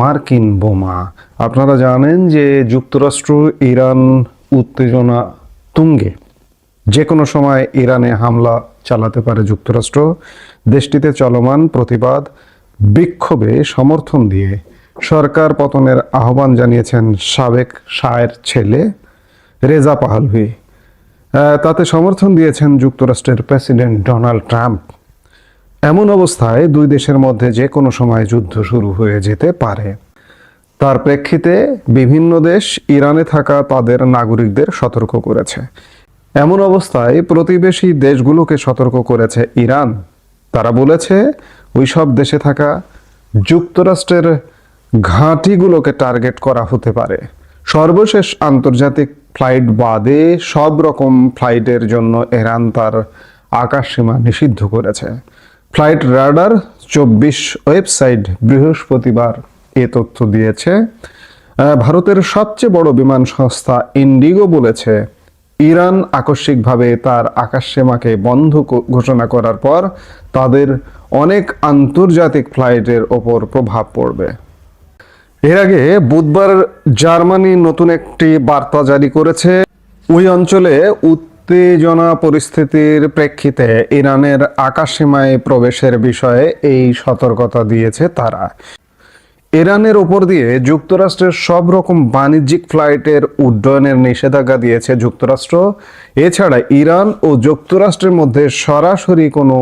মার্কিন বোমা। আপনারা জানেন যে যুক্তরাষ্ট্র, ইরান উত্তেজনা তুঙ্গে। যে কোনো সময় ইরানে হামলা চালাতে পারে যুক্তরাষ্ট্র। দেশটিতে চলমান প্রতিবাদ, বিক্ষোভে সমর্থন দিয়ে সরকার পতনের আহ্বান জানিয়েছেন সাবেক শায়ের ছেলে রেজা পাহলভি। তাতে সমর্থন দিয়েছেন যুক্তরাষ্ট্রের প্রেসিডেন্ট ডোনাল্ড ট্রাম্প। এমন অবস্থায় দুই দেশের মধ্যে যে কোনো সময় যুদ্ধ শুরু হয়ে যেতে পারে। তার প্রেক্ষিতে বিভিন্ন দেশ ইরানে থাকা তাদের নাগরিকদের সতর্ক করেছে। এমন অবস্থায় প্রতিবেশী দেশগুলোকে সতর্ক করেছে ইরান। তারা বলেছে ওই সব দেশে থাকা যুক্তরাষ্ট্রের ঘাঁটিগুলোকে টার্গেট করা হতে পারে। সর্বশেষ আন্তর্জাতিক ফ্লাইট বাদে সব রকম ফ্লাইটের জন্য ইরান তার আকাশসীমা নিষিদ্ধ করেছে। ফ্লাইট রাডার চব্বিশ ওয়েবসাইট বৃহস্পতিবার এ তথ্য দিয়েছে। ভারতের সবচেয়ে বড় বিমান সংস্থা ইন্ডিগো বলেছে, ইরান আকস্মিকভাবে তার আকাশসীমাকে বন্ধ ঘোষণা করার পর তাদের অনেক আন্তর্জাতিক ফ্লাইটের ওপর প্রভাব পড়বে। এর আগে বুধবার জার্মানি নতুন একটি বার্তা জারি করেছে, ওই অঞ্চলে উত্তেজনা পরিস্থিতির প্রেক্ষিতে ইরানের আকাশসীমায় প্রবেশের বিষয়ে এই সতর্কতা দিয়েছে তারা। ইরানের ওপর দিয়ে যুক্তরাষ্ট্রের সব রকম বাণিজ্যিক ফ্লাইটের উড্ডয়নের নিষেধাজ্ঞা দিয়েছে যুক্তরাষ্ট্র। এছাড়া ইরান ও যুক্তরাষ্ট্রের মধ্যে সরাসরি কোনো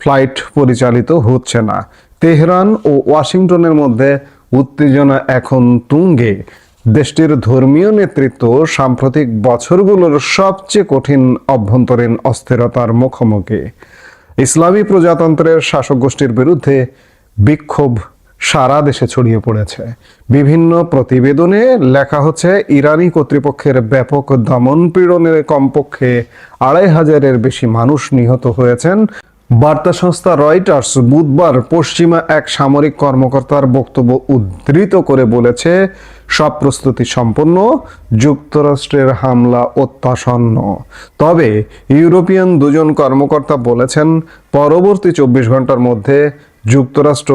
ফ্লাইট পরিচালিত হচ্ছে না। তেহরান ও ওয়াশিংটনের মধ্যে উত্তেজনা এখন তুঙ্গে। দেশটির ধর্মীয় নেতৃত্ব সাম্প্রতিক বছরগুলোর সবচেয়ে কঠিন অভ্যন্তরীণ অস্থিরতার মুখোমুখি। ইসলামী প্রজাতন্ত্রের শাসক গোষ্ঠীর বিরুদ্ধে বিক্ষোভ সারা দেশে ছড়িয়ে পড়েছে। বিভিন্ন প্রতিবেদনে লেখা হচ্ছে, ইরানি কর্তৃপক্ষের ব্যাপক দমন পীড়নের কমপক্ষে আড়াই হাজারের বেশি মানুষ নিহত হয়েছেন। বার্তা সংস্থা রয়টার্স বুধবার পশ্চিমা এক সামরিক কর্মকর্তার বক্তব্য উদ্ধৃত করে বলেছে, সব প্রস্তুতি সম্পন্ন, যুক্তরাষ্ট্রের হামলা অত্যাসন্ন তবে ইউরোপিয়ান দুজন কর্মকর্তা বলেছেন, পরবর্তী চব্বিশ ঘণ্টার মধ্যে যুক্তরাষ্ট্র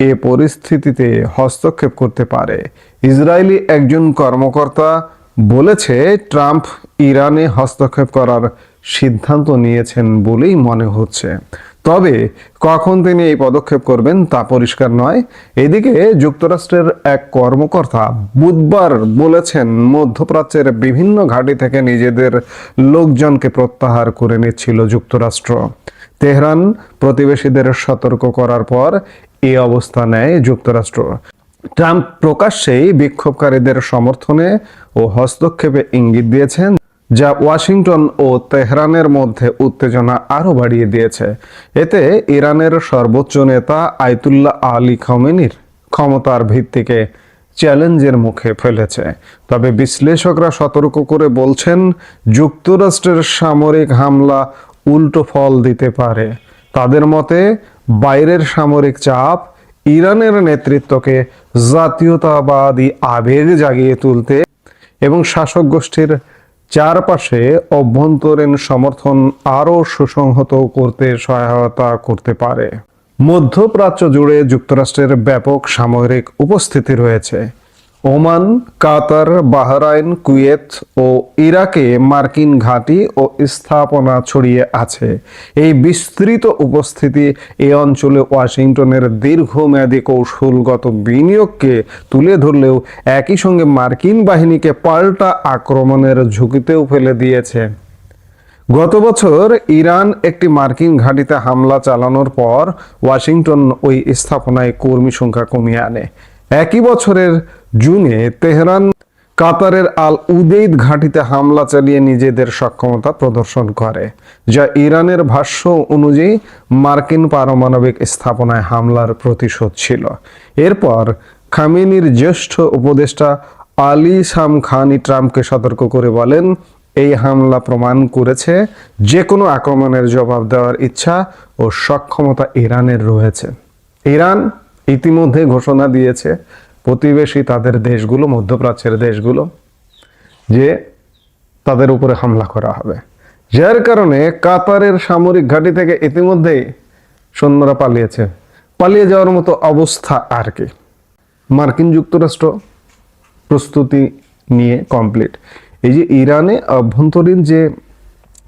এ পরিস্থিতিতে হস্তক্ষেপ করতে পারে। ইসরায়েলি একজন কর্মকর্তা বলেছে, ট্রাম্প ইরানে হস্তক্ষেপ করার সিদ্ধান্ত নিয়েছেন বলেই মনে হচ্ছে। তবে কখন তিনি এই পদক্ষেপ করবেন তা পরিষ্কার নয়। এদিকে যুক্তরাষ্ট্রের এক কর্মকর্তা বুধবার বলেছেন, মধ্যপ্রাচ্যের বিভিন্ন ঘাঁটি থেকে নিজেদের লোকজনকে প্রত্যাহার করে নিচ্ছিল যুক্তরাষ্ট্র। তেহরান প্রতিবেশীদের সতর্ক করার পর এই অবস্থা নেয় যুক্তরাষ্ট্র। ট্রাম্প প্রকাশ্যেই বিক্ষোভকারীদের সমর্থনে ও হস্তক্ষেপে ইঙ্গিত দিয়েছেন যা ওয়াশিংটন ও তেহরানের মধ্যে উত্তেজনা আরও বাড়িয়ে দিয়েছে। এতে ইরানের সর্বোচ্চ নেতা আয়তুল্লাহ আলী খমেনির ক্ষমতার ভিত্তিকে চ্যালেঞ্জের মুখে ফেলেছে। তবে বিশ্লেষকরা সতর্ক করে বলছেন, যুক্তরাষ্ট্রের সামরিক হামলা উল্টো ফল দিতে পারে। তাদের মতে, বাইরের সামরিক চাপ ইরানের নেতৃত্বকে জাতীয়তাবাদী আবেগ জাগিয়ে তুলতে এবং শাসক গোষ্ঠীর চারপাশে অভ্যন্তরীণ সমর্থন আরও সুসংহত করতে সহায়তা করতে পারে। মধ্যপ্রাচ্য জুড়ে যুক্তরাষ্ট্রের ব্যাপক সামরিক উপস্থিতি রয়েছে। ওমান, কাতার, বাহরাইন, কুয়েত ও ইরাকে মার্কিন ঘাঁটি ও স্থাপনা ছড়িয়ে আছে। এই বিস্তৃত উপস্থিতি এই অঞ্চলে ওয়াশিংটনের দীর্ঘমেয়াদী কৌশলগত বিনিয়োগকে তুলে ধরলেও একই সঙ্গে মার্কিন বাহিনীকে পাল্টা আক্রমণের ঝুঁকিতেও ফেলে দিয়েছে। গত বছর ইরান একটি মার্কিন ঘাঁটিতে হামলা চালানোর পর ওয়াশিংটন ওই স্থাপনায় কর্মী সংখ্যা কমিয়ে আনে। একই বছরের জুনে তেহরান, কাতারের আল উদেইদ ঘাঁটিতে হামলা চালিয়ে নিজেদের সক্ষমতা প্রদর্শন করে, যা ইরানের ভাষ্য অনুযায়ী মার্কিন পারমাণবিক স্থাপনায় হামলার প্রতিশোধ ছিল। এরপর খামেনির জ্যেষ্ঠ উপদেষ্টা আলী সাম খানি ট্রাম্পকে সতর্ক করে বলেন, এই হামলা প্রমাণ করেছে যে কোনো আক্রমণের জবাব দেওয়ার ইচ্ছা ও সক্ষমতা ইরানের রয়েছে। ইরান ইতিমধ্যে ঘোষণা দিয়েছে প্রতিবেশী তাদের দেশগুলো, মধ্যপ্রাচ্যের দেশগুলো, যে তাদের উপরে হামলা করা হবে। যার কারণে কাতারের সামরিক ঘাঁটি থেকে ইতিমধ্যেই সৈন্যরা পালিয়েছে। পালিয়ে যাওয়ার মতো অবস্থা আর কি। মার্কিন যুক্তরাষ্ট্র প্রস্তুতি নিয়ে কমপ্লিট এই যে ইরানে অভ্যন্তরীণ যে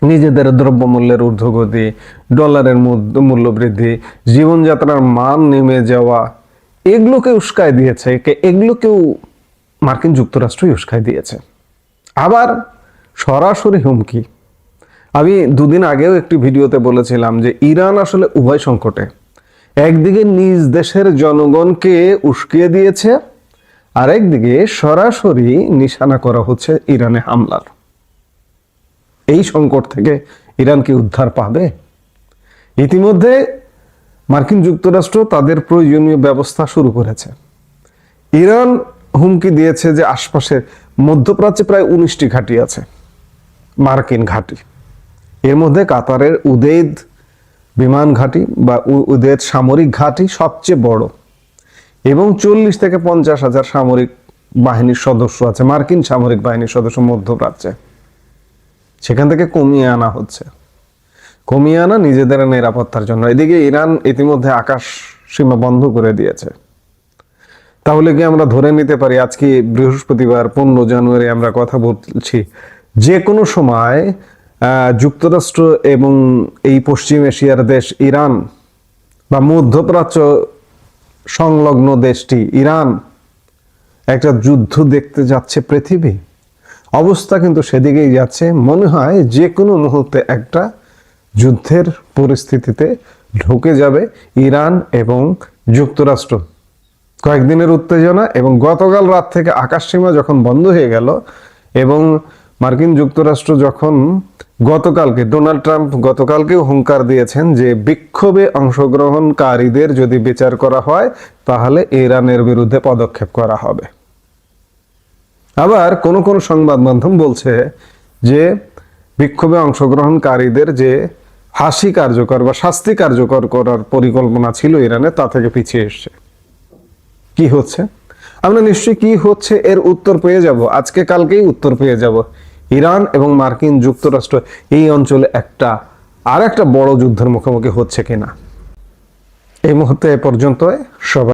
নিজেদের দ্রব্যমূল্যের ঊর্ধ্বগতি, ডলারের মূল্য- বৃদ্ধি, জীবনযাত্রার মান নেমে যাওয়া এগুলোকে উস্কায় দিয়েছে এগুলোকেও মার্কিন যুক্তরাষ্ট্রই উস্কায় দিয়েছে। আবার সরাসরি হুমকি। আমি দুদিন আগেও একটি ভিডিওতে বলেছিলাম যে ইরান আসলে উভয় সংকটে। একদিকে নিজ দেশের জনগণকে উস্কিয়ে দিয়েছে আর একদিকে সরাসরি নিশানা করা হচ্ছে ইরানে হামলার। এই সংকট থেকে ইরান কি উদ্ধার পাবে? ইতিমধ্যে মার্কিন যুক্তরাষ্ট্র তাদের প্রয়োজনীয় ব্যবস্থা শুরু করেছে। ইরান হুমকি দিয়েছে যে আশপাশের মধ্যপ্রাচ্যে প্রায় উনিশটি ঘাঁটি আছে, মার্কিন ঘাঁটি। এর মধ্যে কাতারের উদেদ বিমান ঘাঁটি বা উদেদ সামরিক ঘাঁটি সবচেয়ে বড় এবং চল্লিশ থেকে পঞ্চাশ হাজার সামরিক বাহিনীর সদস্য আছে, মার্কিন সামরিক বাহিনীর সদস্য মধ্যপ্রাচ্যে। সেখান থেকে কমিয়ে আনা হচ্ছে। কমিয়ে আনা নিজেদের নিরাপত্তার জন্য। এদিকে ইরান ইতিমধ্যে আকাশ সীমা বন্ধ করে দিয়েছে। তাহলে কি আমরা ধরে নিতে পারি আজকে বৃহস্পতিবার পনেরো জানুয়ারি আমরা কথা বলছি? যে কোনো সময় যুক্তরাষ্ট্র এবং এই পশ্চিম এশিয়ার দেশ ইরান বা মধ্যপ্রাচ্য সংলগ্ন দেশটি ইরান একটা যুদ্ধ দেখতে যাচ্ছে পৃথিবী। অবস্থা কিন্তু সেদিকেই যাচ্ছে। মনে হয় যে কোনো মুহূর্তে একটা যুদ্ধের পরিস্থিতিতে ঢুকে যাবে ইরান এবং যুক্তরাষ্ট্র। কয়েকদিনের উত্তেজনা এবং গতকাল রাত থেকে আকাশসীমা যখন বন্ধ হয়ে গেল এবং মার্কিন যুক্তরাষ্ট্র যখন গতকালকে ডোনাল্ড ট্রাম্প গতকালকেও হুঙ্কার দিয়েছেন যে বিক্ষোভে অংশগ্রহণকারীদের যদি বিচার করা হয়, তাহলে ইরানের বিরুদ্ধে পদক্ষেপ করা হবে। আবার কোন কোন সংবাদ মাধ্যম বলছে যে বিক্ষোভে অংশগ্রহণকারীদের যে ফাঁসি কার্যকর বা শাস্তি কার্যকর করার পরিকল্পনা ছিল ইরানে, তা থেকে পিছিয়ে এসছে। কি হচ্ছে? আমরা নিশ্চয়ই কি হচ্ছে এর উত্তর পেয়ে যাব। আজকে কালকেই উত্তর পেয়ে যাব। ইরান এবং মার্কিন যুক্তরাষ্ট্র এই অঞ্চলে একটা আর একটা বড় যুদ্ধের মুখোমুখি হচ্ছে কিনা? এই মুহূর্তে পর্যন্ত সবাই